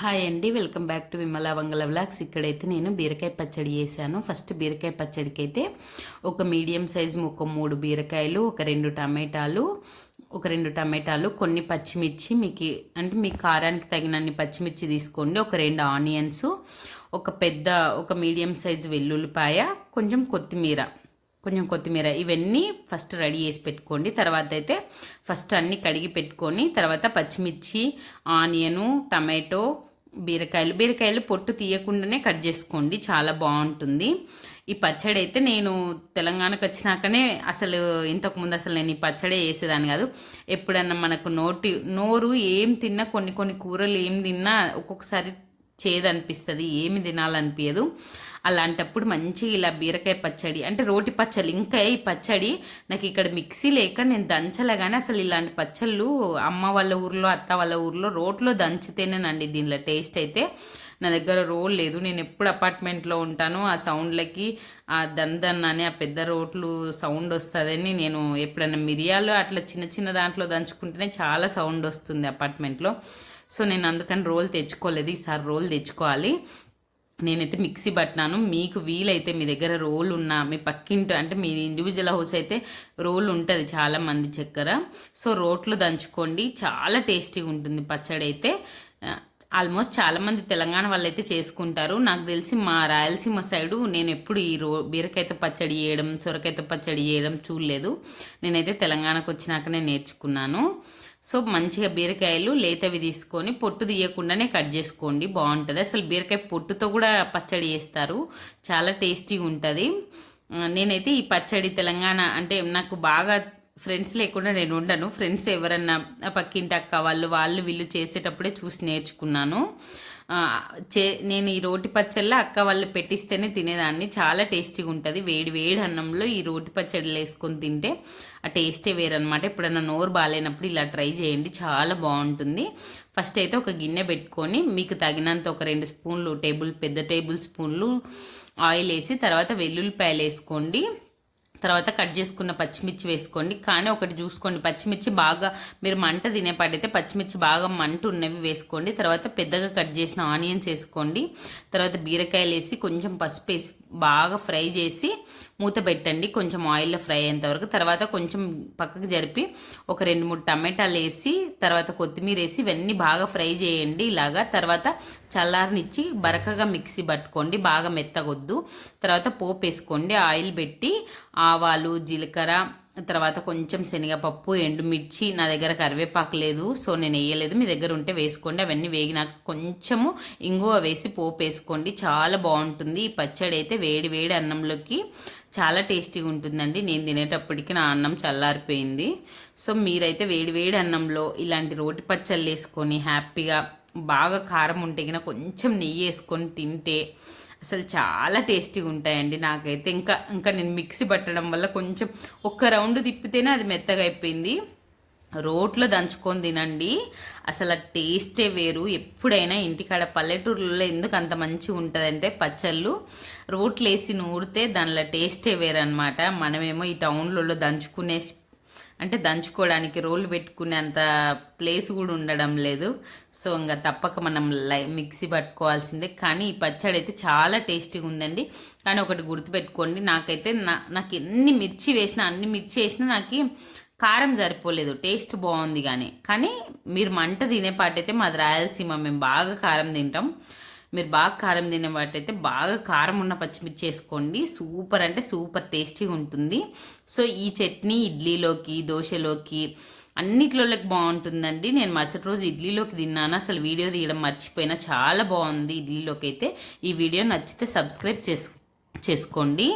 Hi అండి welcome back to Vimala Vangala vlogs. ఇక్కడైతే నేను బీరకాయ పచ్చడి చేశాను. ఫస్ట్ బీరకాయ పచ్చడికి అయితే ఒక మీడియం సైజు ఒక మూడు బీరకాయలు ఒక రెండు టమాటాలు ఒక రెండు టమాటాలు కొన్ని పచ్చిమిర్చి మీకు అంటే మీ కారానికి తగినన్ని పచ్చిమిర్చి తీసుకోండి ఒక రెండు ఆనియన్స్ ఒక పెద్ద ఒక మీడియం సైజు వెల్లుల్లిపాయ కొంచెం కొత్తిమీర కొంచెం కొత్తిమీర. ఇవన్నీ ఫస్ట్ రెడీ చేసి పెట్టుకోండి. తర్వాత అయితే ఫస్ట్ అన్నీ కడిగి పెట్టుకొని తర్వాత పచ్చిమిర్చి ఆనియను టమాటో బీరకాయలు. బీరకాయలు పొట్టు తీయకుండానే కట్ చేసుకోండి. చాలా బాగుంటుంది. ఈ పచ్చడి అయితే నేను తెలంగాణకు వచ్చినాకనే అసలు ఇంతకుముందు అసలు నేను ఈ పచ్చడే వేసేదాన్ని కాదు. ఎప్పుడన్నా మనకు నోటి నోరు ఏం తిన్నా కొన్ని కొన్ని కూరలు ఏం తిన్నా ఒక్కొక్కసారి చేదనిపిస్తుంది ఏమి తినాలనిపించదు అలాంటప్పుడు మంచి ఇలా బీరకాయ పచ్చడి అంటే రోటి పచ్చడి ఇంకా ఈ పచ్చడి నాకు ఇక్కడ మిక్సీ లేక నేను దంచలేగానే అసలు ఇలాంటి పచ్చళ్ళు అమ్మ వాళ్ళ ఊర్లో అత్త వాళ్ళ ఊర్లో రోట్లో దంచితేనేనండి దీనిలో టేస్ట్ అయితే. నా దగ్గర రోల్ లేదు. నేను ఎప్పుడు అపార్ట్మెంట్లో ఉంటాను ఆ సౌండ్లకి ఆ దన్ దన్ అని ఆ పెద్ద రోట్లు సౌండ్ వస్తుందని నేను ఎప్పుడైనా మిరియాలు అట్లా చిన్న చిన్న దాంట్లో దంచుకుంటేనే చాలా సౌండ్ వస్తుంది అపార్ట్మెంట్లో. సో నేను అందుకని రోల్ తెచ్చుకోలేదు. ఈసారి రోల్ తెచ్చుకోవాలి. నేనైతే మిక్సీ పట్టినాను. మీకు వీలైతే మీ దగ్గర రోల్ ఉన్న మీ పక్కింటి అంటే మీ ఇండివిజువల్ హౌస్ అయితే రోల్ ఉంటుంది చాలా మంది చక్కెర. సో రోట్లు దంచుకోండి. చాలా టేస్టీగా ఉంటుంది పచ్చడి అయితే ఆల్మోస్ట్ చాలామంది తెలంగాణ వాళ్ళు అయితే చేసుకుంటారు. నాకు తెలిసి మా రాయలసీమ సైడు నేను ఎప్పుడు ఈ రో బీరకాయతో పచ్చడి చేయడం సొరకాయతో పచ్చడి చేయడం చూడలేదు. నేనైతే తెలంగాణకు వచ్చినాకనే నేర్చుకున్నాను. సో మంచిగా బీరకాయలు లేతవి తీసుకొని పొట్టు తీయకుండానే కట్ చేసుకోండి. బాగుంటుంది. అసలు బీరకాయ పొట్టుతో కూడా పచ్చడి చేస్తారు. చాలా టేస్టీగా ఉంటుంది. నేనైతే ఈ పచ్చడి తెలంగాణ అంటే నాకు బాగా ఫ్రెండ్స్ లేకుండా నేను ఉండను. ఫ్రెండ్స్ ఎవరన్నా పక్కింటి అక్క వాళ్ళు వాళ్ళు వీళ్ళు చేసేటప్పుడే చూసి నేర్చుకున్నాను. చే నేను ఈ రోటి పచ్చళ్ళ అక్క వాళ్ళు పెట్టిస్తేనే తినేదాన్ని. చాలా టేస్టీగా ఉంటుంది వేడి వేడి అన్నంలో ఈ రోటి పచ్చళ్ళు వేసుకొని తింటే ఆ టేస్టే వేరనమాట ఎప్పుడన్నా నోరు బాగాలేనప్పుడు ఇలా ట్రై చేయండి. చాలా బాగుంటుంది. ఫస్ట్ అయితే ఒక గిన్నె పెట్టుకొని మీకు తగినంత ఒక రెండు స్పూన్లు టేబుల్ పెద్ద టేబుల్ స్పూన్లు ఆయిల్ వేసి తర్వాత వెల్లుల్లిపాయలు వేసుకోండి. తర్వాత కట్ చేసుకున్న పచ్చిమిర్చి వేసుకోండి. కానీ ఒకటి చూసుకోండి. పచ్చిమిర్చి బాగా మీరు మంట తినేపాటైతే పచ్చిమిర్చి బాగా మంట ఉన్నవి వేసుకోండి. తర్వాత పెద్దగా కట్ చేసిన ఆనియన్స్ వేసుకోండి. తర్వాత బీరకాయలు వేసి కొంచెం పసుపు వేసి బాగా ఫ్రై చేసి మూత పెట్టండి. కొంచెం ఆయిల్లో ఫ్రై అయ్యేంత వరకు. తర్వాత కొంచెం పక్కకు జరిపి ఒక రెండు మూడు టమాటాలు వేసి తర్వాత కొత్తిమీర వేసి ఇవన్నీ బాగా ఫ్రై చేయండి. ఇలాగా తర్వాత చల్లారనిచ్చి బరకగా మిక్సీ పట్టుకోండి. బాగా మెత్తగొద్దు. తర్వాత పోపు వేసుకోండి. ఆయిల్ పెట్టి ఆవాలు జీలకర్ర తర్వాత కొంచెం శనగపప్పు ఎండుమిర్చి నా దగ్గర కరివేపాకు లేదు సో నేను వేయలేదు. మీ దగ్గర ఉంటే వేసుకోండి. అవన్నీ వేగినాక కొంచెము ఇంగువ వేసి పోపు వేసుకోండి. చాలా బాగుంటుంది. ఈ పచ్చడి అయితే వేడి వేడి అన్నంలోకి చాలా టేస్టీగా ఉంటుందండి. నేను తినేటప్పటికి నా అన్నం చల్లారిపోయింది. సో మీరైతే వేడి వేడి అన్నంలో ఇలాంటి రోటి పచ్చళ్ళు వేసుకొని హ్యాపీగా బాగా కారం ఉంటే కొంచెం నెయ్యి వేసుకొని తింటే అసలు చాలా టేస్టీగా ఉంటాయండి నాకైతే. ఇంకా ఇంకా నేను మిక్సీ పట్టడం వల్ల కొంచెం ఒక్క రౌండ్ తిప్పితేనే అది మెత్తగా అయిపోయింది. రోట్లో దంచుకొని తినండి. అసలు ఆ టేస్టే వేరు. ఎప్పుడైనా ఇంటికాడ పల్లెటూరులో ఎందుకు అంత మంచిగా ఉంటుందంటే పచ్చళ్ళు. రోట్లు వేసి నూరితే దానిలో టేస్టే వేరు అనమాట మనమేమో ఈ టౌన్లలో దంచుకునే అంటే దంచుకోవడానికి రోలు పెట్టుకునేంత ప్లేస్ కూడా ఉండడం లేదు. సో ఇంకా తప్పక మనం లై మిక్సీ పట్టుకోవాల్సిందే. కానీ ఈ పచ్చడి అయితే చాలా టేస్టీగా ఉందండి. కానీ ఒకటి గుర్తుపెట్టుకోండి నాకైతే నా నాకు ఎన్ని మిర్చి వేసినా అన్ని మిర్చి వేసినా నాకు కారం సరిపోలేదు. టేస్ట్ బాగుంది కానీ. కానీ మీరు మంట తినే పాటైతే మాది రాయలసీమ. మేము బాగా కారం తింటాం. మీరు బాగా కారం తినేవాటైతే బాగా కారం ఉన్న పచ్చిమిర్చి వేసుకోండి. సూపర్ అంటే సూపర్ టేస్టీగా ఉంటుంది. సో ఈ చట్నీ ఇడ్లీలోకి దోశలోకి అన్నిట్లోకి బాగుంటుందండి. నేను మరుసటి రోజు ఇడ్లీలోకి తిన్నాను. అసలు వీడియో తీయడం మర్చిపోయినా చాలా బాగుంది ఇడ్లీలోకి అయితే ఈ వీడియో నచ్చితే సబ్స్క్రైబ్ చేసు చేసుకోండి.